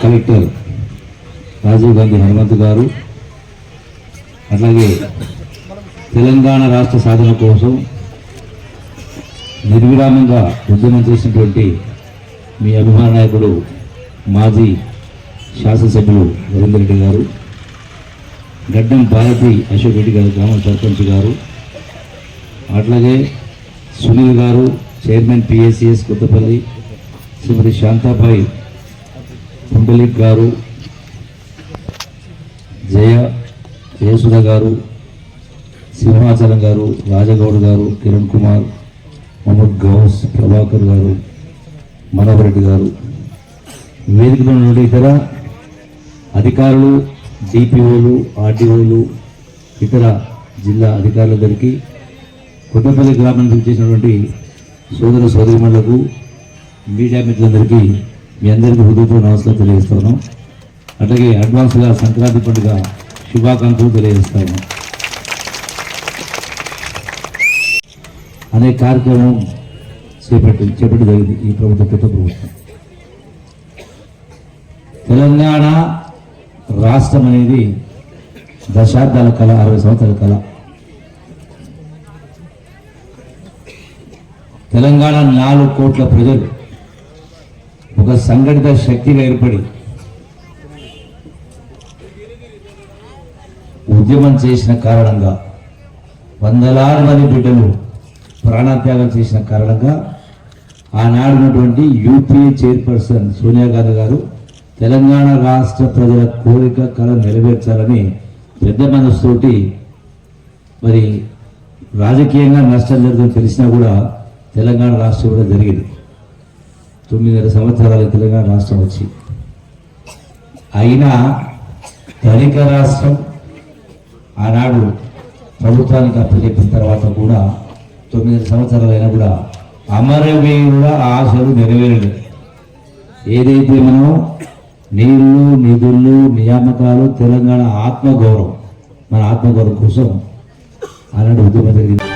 Collector Rajiv Gandhi Hanumanth గారు అట్లాగే తెలంగాణ రాష్ట్ర సాధన కోసం నిర్విరామంగా ఉద్యమం చేసినటువంటి మీ అభిమాన నాయకుడు మాజీ శాసనసభ్యులు రవీందర్ రెడ్డి గారు గడ్డం భారతి అశోక్ రెడ్డి గారు గ్రామ సర్పంచ్ గారు అట్లాగే సునీల్ గారు చైర్మన్ పిఎస్సిఎస్ కొత్తపల్లి శ్రీమతి శాంతాబాయి పుండలిక్ గారు జయ జయసుధ గారు సింహాచలం గారు రాజగౌడ్ గారు కిరణ్ కుమార్ మహమ్మద్ గౌస్ ప్రభాకర్ గారు మనోహర్ రెడ్డి గారు. వేదికలో నుండి ఇతర అధికారులు డిపిఓలు ఆర్టీఓలు ఇతర జిల్లా అధికారులందరికీ కొత్తపల్లి గ్రామం చేసినటువంటి సోదర సోదరిమణులకు మీడియా మిత్రులందరికీ మీ అందరికీ హృదయపూర్వ నమస్కారం తెలియజేస్తున్నాం అట్లాగే అడ్వాన్స్గా సంక్రాంతి పండుగ శుభాకాంక్షలు తెలియజేస్తాను. అనే కార్యక్రమం చేపట్టి చేపట్టి జరిగింది ఈ ప్రభుత్వ కొత్త ప్రభుత్వం. తెలంగాణ రాష్ట్రం అనేది దశాబ్దాల కళ అరవై సంవత్సరాల కళ. తెలంగాణ నాలుగు కోట్ల ప్రజలు ఒక సంఘటిత శక్తిగా ఏర్పడి ఉద్యమం చేసిన కారణంగా వందలాది మంది బిడ్డలు ప్రాణత్యాగం చేసిన కారణంగా ఆనాడున్నటువంటి UP UPA chairperson Sonia Gandhi గారు తెలంగాణ రాష్ట్ర ప్రజల కోరిక కళ నెరవేర్చాలని పెద్ద మనసుతోటి మరి రాజకీయంగా నష్టం జరుగుతుందని తెలిసినా కూడా తెలంగాణ రాష్ట్రం కూడా జరిగింది. తొమ్మిదిన్నర సంవత్సరాల తెలంగాణ రాష్ట్రం వచ్చి. అయినా ధనిక రాష్ట్రం ఆనాడు ప్రభుత్వానికి అప్పచెప్పిన తర్వాత కూడా తొమ్మిది సంవత్సరాలు అయినా కూడా అమరవీరుల ఆశలు నెరవేరలేదు. ఏదైతే మనం నీళ్ళు నిధులు నియామకాలు తెలంగాణ ఆత్మగౌరవం మన ఆత్మగౌరవం కోసం ఆనాడు ఉద్యమం జరిగింది.